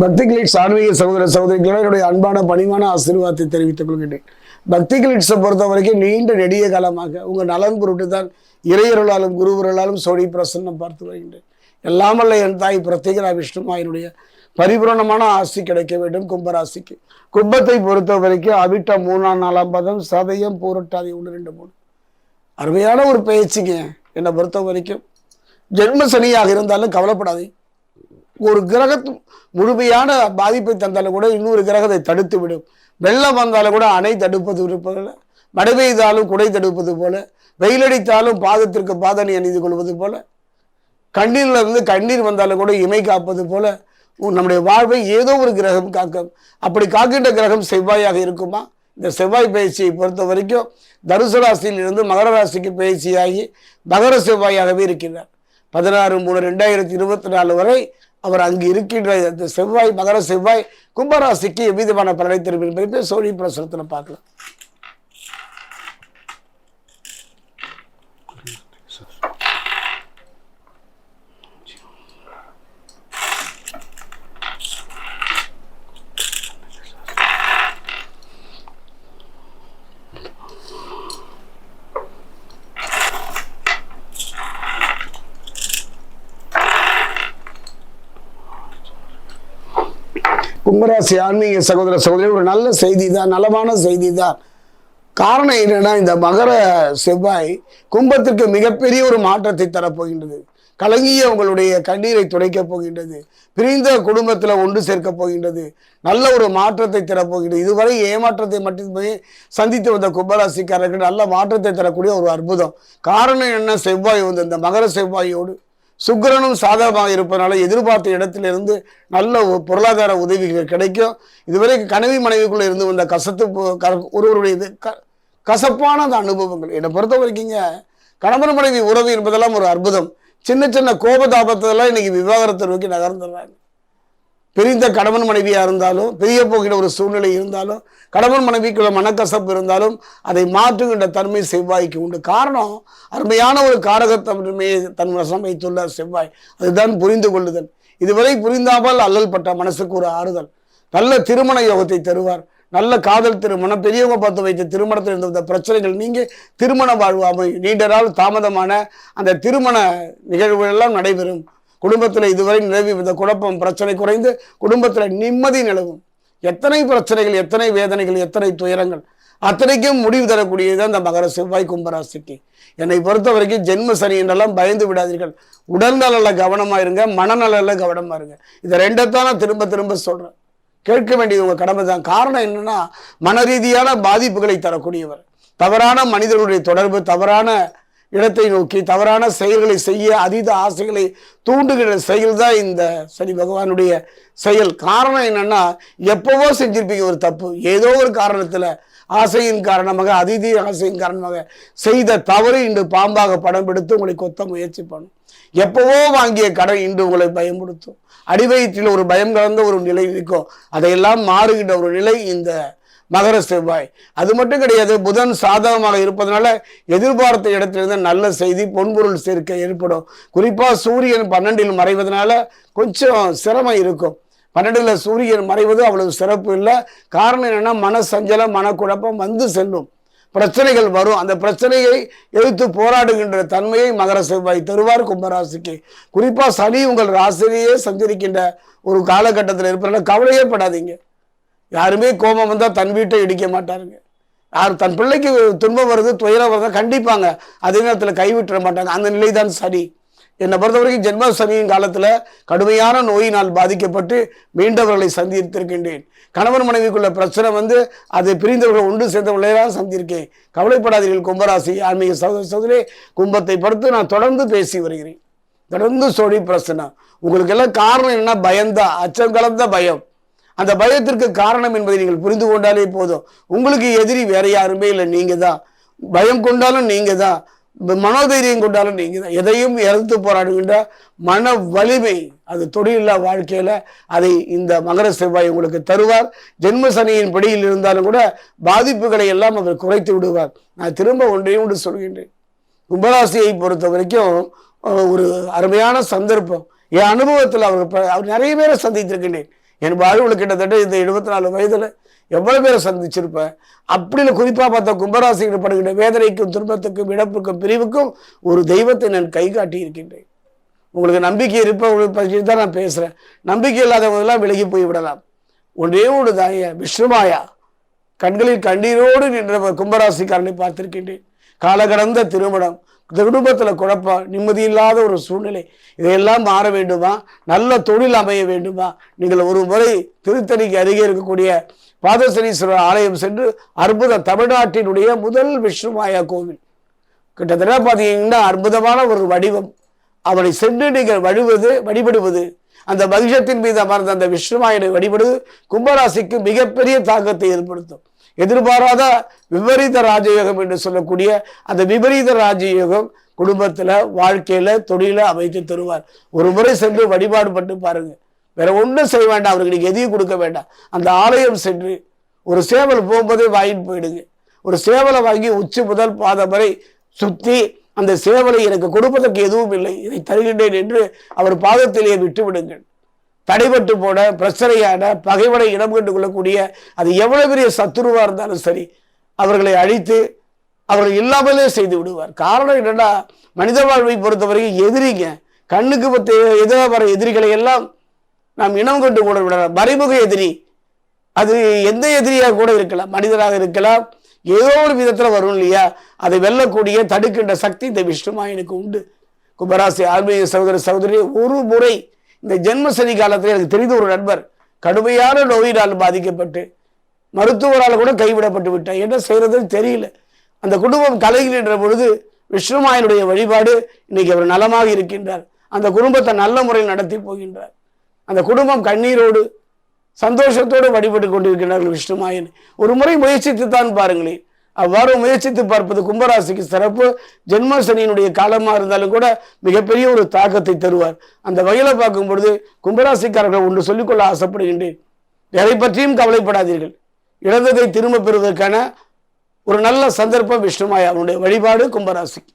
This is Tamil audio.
பக்தி கிளிட்ஸ் ஆன்மீக சகோதர சகோதரிகளோட என்னுடைய அன்பான பணிவான ஆசீர்வாதத்தை தெரிவித்துக் கொள்கின்றேன். பக்தி கிளிட்ஸை பொறுத்த வரைக்கும் நீண்ட நெடிய காலமாக உங்கள் நலன் பொருட்டு தான் இறையருளாலும் குருவருளாலும் சோழி பிரசன்னம் பார்த்து வருகின்றேன். எல்லாமல்ல என் தாய் பிரத்யேகரா விஷ்ணுமாயினுடைய பரிபூரணமான ஆசி கிடைக்க வேண்டும் கும்பராசிக்கு. கும்பத்தை பொறுத்த வரைக்கும் அவிட்ட மூணாம் நாலாம் பதம் சதயம் பூரட்டாதி ஒன்று ரெண்டு மூணு. அருமையான ஒரு பயிற்சிங்க என்னை பொறுத்த வரைக்கும் ஜென்ம சனியாக இருந்தாலும் கவலைப்படாதீங்க ஒரு கிரகத்து முழுமையான பாதிப்பை தந்தாலும் கூட இன்னொரு கிரகத்தை தடுத்து விடும் வெள்ளம் வந்தாலும் கூட அணை தடுப்பது இருப்பதில்லை மழை பெய்தாலும் குடை தடுப்பது போல வெயிலடித்தாலும் பாதத்திற்கு பாதனை அணிந்து கொள்வது போல கண்ணீர்ல இருந்து கண்ணீர் வந்தாலும் கூட இமை காப்பது போல உ- நம்முடைய வாழ்வை ஏதோ ஒரு கிரகம் காக்கும். அப்படி காக்கின்ற கிரகம் செவ்வாயாக இருக்குமா? இந்த செவ்வாய் பயிற்சியை பொறுத்த வரைக்கும் தனுசு இருந்து மகர ராசிக்கு பயிற்சியாகி மகர செவ்வாயாகவே இருக்கின்றார். பதினாறு மூணு ரெண்டாயிரத்தி இருபத்தி நாலு வரை அவர் அங்கு இருக்கின்ற செவ்வாய் மகர செவ்வாய் கும்பராசிக்கு எவ்விதமான பலனை தரும் என்பதை சோழி பிரசுரத்தில் பார்க்கலாம். கும்பராசி ஆன்மீக சகோதர சகோதரி ஒரு நல்ல செய்தி தான் நலமான செய்தி தான் காரணம் என்னன்னா இந்த மகர செவ்வாய் கும்பத்திற்கு மிகப்பெரிய ஒரு மாற்றத்தை தரப்போகின்றது. கலங்கிய உங்களுடைய கண்ணீரை துடைக்கப் போகின்றது. பிரிந்த குடும்பத்தில் ஒன்று சேர்க்கப் போகின்றது. நல்ல ஒரு மாற்றத்தை தரப்போகின்றது. இதுவரை ஏமாற்றத்தை மட்டுமே சந்தித்து வந்த கும்பராசிக்காரர்கள் நல்ல மாற்றத்தை தரக்கூடிய ஒரு அற்புதம். காரணம் என்ன? செவ்வாய் வந்து இந்த மகர செவ்வாயோடு சுக்கிரனும் சாதகமாக இருப்பதனால எதிர்பார்த்த இடத்திலிருந்து நல்ல பொருளாதார உதவிகள் கிடைக்கும். இதுவரை கனவி மனைவிக்குள்ளே இருந்து வந்த கசத்து ஒருவருடைய இது க- கசப்பான அந்த அனுபவங்கள். என்னை பொறுத்த வரைக்குங்க கணவன் மனைவி உறவு என்பதெல்லாம் ஒரு அற்புதம். சின்ன சின்ன கோபதாபத்தெல்லாம் இன்னைக்கு விவாகரத்தை நோக்கி நகர்ந்துடுறாங்க. பிரிந்த கணவன் மனைவியாக இருந்தாலும் பிரிய போகிற ஒரு சூழ்நிலை இருந்தாலும் கணவன் மனைவிக்குள்ள மனக்கசப்பு இருந்தாலும் அதை மாற்றுகின்ற தன்மை செவ்வாய்க்கு உண்டு. காரணம் அருமையான ஒரு காரகத்தன்மையை தன் வசம் வைத்துள்ளார் செவ்வாய். அதுதான் புரிந்து கொள்ளுதல். இதுவரை புரிந்தாமல் அல்லல் பட்ட மனசுக்கு ஒரு ஆறுதல். நல்ல திருமண யோகத்தை தருவார். நல்ல காதல் திருமணம் பெரியவங்க பார்த்து வைத்த திருமணத்தில் இருந்த பிரச்சனைகள் நீங்க திருமண வாழ்வு அமையும் நீண்ட நாள் தாமதமான அந்த திருமண நிகழ்வுகள் எல்லாம் நடைபெறும். குடும்பத்தில் இதுவரை நிலவி வந்த குழப்பம் பிரச்சனை குறைந்து குடும்பத்தில் நிம்மதி நிலவும். எத்தனை பிரச்சனைகள் எத்தனை வேதனைகள் எத்தனை துயரங்கள். அத்தனைக்கும் முடிவு தரக்கூடியது அந்த மகர செவ்வாய் கும்பராசிக்கு. என்னை பொறுத்த வரைக்கும் ஜென்ம சனி என்றெல்லாம் பயந்து விடாதீர்கள். உடல்நலில் கவனமா இருங்க மனநலில் கவனமாக இருங்க. இதை ரெண்டைத்தான் நான் திரும்ப திரும்ப சொல்கிறேன் கேட்க வேண்டியது உங்கள் கடமை தான். காரணம் என்னன்னா மன ரீதியான பாதிப்புகளை தரக்கூடியவர். தவறான மனிதர்களுடைய தொடர்பு தவறான இடத்தை நோக்கி தவறான செயல்களை செய்ய அதீத ஆசைகளை தூண்டுகிற செயல் தான் இந்த சனி பகவானுடைய செயல். காரணம் என்னன்னா எப்பவோ செஞ்சிருப்பீங்க ஒரு தப்பு. ஏதோ ஒரு காரணத்துல ஆசையின் காரணமாக அதீத ஆசையின் காரணமாக செய்த தவறு இன்று பாம்பாக படம் எடுத்து உங்களை கொத்த முயற்சி பண்ணும். எப்பவோ வாங்கிய கடன் இன்று உங்களை பயமுறுத்தும். அடிவயிற்றில் ஒரு பயம் கலந்த ஒரு நிலை இருக்கும். அதையெல்லாம் மாறுகின்ற ஒரு நிலை இந்த மகர செவ்வாய் அது மட்டும் கிடையாது புதன் சாதகமாக இருப்பதனால எதிர்பார்த்த இடத்திலிருந்து நல்ல செய்தி பொன்பொருள் சேர்க்கை ஏற்படும். குறிப்பாக சூரியன் பன்னெண்டில் மறைவதனால கொஞ்சம் சிரமம் இருக்கும். பன்னெண்டில் சூரியன் மறைவது அவ்வளவு சிறப்பு இல்லை. காரணம் என்னென்னா மனசஞ்சலம் மனக்குழப்பம் வந்து செல்லும். பிரச்சனைகள் வரும். அந்த பிரச்சனையை எதிர்த்து போராடுகின்ற தன்மையை மகர செவ்வாய் தருவார் கும்பராசிக்கு. குறிப்பாக சனி உங்கள் ராசிலேயே சஞ்சரிக்கின்ற ஒரு காலகட்டத்தில் இருப்பதனால கவலையே படாதீங்க. யாருமே கோபம் வந்தால் தன் வீட்டை இடிக்க மாட்டாருங்க. யார் தன் பிள்ளைக்கு துன்பம் வருது துயரம் வருது கண்டிப்பாங்க. அதே நேரத்தில் கைவிட்டுற மாட்டாங்க. அந்த நிலை தான் சரி. என்னை பொறுத்த வரைக்கும் ஜென்ம சனியின் காலத்தில் கடுமையான நோயினால் பாதிக்கப்பட்டு மீண்டவர்களை சந்தித்திருக்கின்றேன். கணவன் மனைவிக்குள்ள பிரச்சனை வந்து அது பிரிந்தவர்கள் ஒன்று சேர்ந்தவர்களையெல்லாம் சந்திருக்கேன். கவலைப்படாதீர்கள் கும்பராசி ஆன்மீக சகோதர சகோதரி கும்பத்தை படுத்து நான் தொடர்ந்து பேசி வருகிறேன். தொடர்ந்து சொல்லி பிரச்சனை. உங்களுக்கெல்லாம் காரணம் என்ன பயம்தான். அச்சம் கலந்த பயம். அந்த பயத்திற்கு காரணம் என்பதை நீங்கள் புரிந்து கொண்டாலே போதும். உங்களுக்கு எதிரி வேற யாருமே இல்லை நீங்க தான் பயம் கொண்டாலும் நீங்க தான் மனோதைரியம் கொண்டாலும் நீங்க தான் எதையும் இறந்து போராடுகின்ற மன வலிமை அது தொழிலில்லா வாழ்க்கையில அதை இந்த மகர செவ்வாய் உங்களுக்கு தருவார். ஜென்ம சனியின் பிடியில் இருந்தாலும் கூட பாதிப்புகளை எல்லாம் அவர் குறைத்து விடுவார். நான் திரும்ப ஒன்றையும் ஒன்று சொல்கின்றேன். கும்பராசியை பொறுத்த வரைக்கும் ஒரு அருமையான சந்தர்ப்பம். என் அனுபவத்தில் அவர் அவர் நிறைய பேரை சந்தித்திருக்கின்றேன். என் வாழ்வில் கிட்டத்தட்ட இந்த எழுபத்தி நாலு வயதில் எவ்வளோ பேரை சந்திச்சிருப்பேன்? அப்படின்னு குறிப்பாக பார்த்தா கும்பராசிகள் படுகின்ற வேதனைக்கும் துன்பத்துக்கும் இழப்புக்கும் பிரிவுக்கும் ஒரு தெய்வத்தை நான் கை காட்டி இருக்கின்றேன். உங்களுக்கு நம்பிக்கை இருப்பவங்களை பற்றி தான் நான் பேசுகிறேன் நம்பிக்கை இல்லாதவங்கெல்லாம் விலகி போய் விடலாம். ஒன்றே ஒன்று தாய விஷ்ணுமாயா கண்களில் கண்ணீரோடு நின்ற கும்பராசிக்காரனை பார்த்திருக்கின்றேன். காலகடந்த திருமணம். குடும்பத்துல குழப்பம் நிம்மதியில்லாத ஒரு சூழ்நிலை. இதையெல்லாம் மாற வேண்டுமா? நல்ல தொழில் அமைய வேண்டுமா? நீங்கள் ஒரு முறை திருத்தணிக்கு அருகே இருக்கக்கூடிய பாதசனீஸ்வரர் ஆலயம் சென்று அற்புத தமிழ்நாட்டினுடைய முதல் விஷ்ணுமாயா கோவில். கிட்டத்தட்ட பார்த்தீங்கன்னா அற்புதமான ஒரு வடிவம். அவனை சென்று நீங்கள் வழிவது வழிபடுவது அந்த மகிஷத்தின் மீது அமர்ந்த அந்த விஷ்ணுமாயனை வழிபடுவது கும்பராசிக்கு மிகப்பெரிய தாக்கத்தை ஏற்படுத்தும். எதிர்பாராத விபரீத ராஜயோகம் என்று சொல்லக்கூடிய அந்த விபரீத ராஜயோகம் குடும்பத்தில் வாழ்க்கையில் தொழில அமைத்து தருவார். ஒரு முறை சென்று வழிபாடு பண்ணி பாருங்க. வேற ஒன்றும் செய்ய வேண்டாம். அவருக்கு எதையும் கொடுக்க வேண்டாம். அந்த ஆலயம் சென்று ஒரு சேவல் போகும்போதே வாங்கிட்டு போயிடுங்க. ஒரு சேவலை வாங்கி உச்சி முதல் பாதம் வரை சுற்றி அந்த சேவலை எனக்கு கொடுப்பதற்கு எதுவும் இல்லை. இதை தருகின்றேன் என்று அவர் பாதத்திலேயே விட்டு விடுங்கள் தடைபட்டு போன பிரச்சனையான பகைவனை இடம் கண்டு கொள்ளக்கூடிய அது எவ்வளவு பெரிய சத்துருவாக இருந்தாலும் சரி அவர்களை அழித்து அவர்கள் இல்லாமலே செய்து விடுவார். காரணம் என்னென்னா மனித வாழ்வை பொறுத்தவரைக்கும் எதிரிங்க. கண்ணுக்கு பத்து எதிராக வர எதிரிகளை எல்லாம் நாம் இனம் கொண்டு கூட விடலாம். மறைமுக எதிரி. அது எந்த எதிரியாக கூட இருக்கலாம். மனிதராக இருக்கலாம். ஏதோ ஒரு விதத்தில் வரும் இல்லையா? அதை வெல்லக்கூடிய தடுக்கின்ற சக்தி இந்த விஷ்ணுமாயனுக்கு உண்டு. கும்பராசி ஆன்மீக சகோதர சகோதரி ஒரு முறை இந்த ஜென்ம சனி காலத்தில் எனக்கு தெரிந்த ஒரு நண்பர் கடுமையான நோயினால் பாதிக்கப்பட்டு மருத்துவரால் கூட கைவிடப்பட்டு விட்டார். என்ன செய்கிறதுன்னு தெரியல. அந்த குடும்பம் கலைகின்ற பொழுது விஷ்ணுமாயனுடைய வழிபாடு இன்னைக்கு அவர் நலமாக இருக்கின்றார். அந்த குடும்பத்தை நல்ல முறையில் நடத்தி போகின்றார். அந்த குடும்பம் கண்ணீரோடு சந்தோஷத்தோடு வழிபட்டு கொண்டிருக்கிறார்கள் விஷ்ணுமாயன். ஒரு முறை முயற்சித்து தான் பாருங்களேன். அவ்வாறு முயற்சித்து பார்ப்பது கும்பராசிக்கு சிறப்பு. ஜென்ம சனியினுடைய இருந்தாலும் கூட மிகப்பெரிய ஒரு தாக்கத்தை தருவார். அந்த வகையில் பார்க்கும் பொழுது கும்பராசிக்காரர்கள் ஒன்று சொல்லிக்கொள்ள ஆசைப்படுகின்றேன். எதை பற்றியும் கவலைப்படாதீர்கள். இழந்ததை திரும்ப பெறுவதற்கான ஒரு நல்ல சந்தர்ப்பம் விஷ்ணுமாயா அவனுடைய வழிபாடு கும்பராசிக்கு.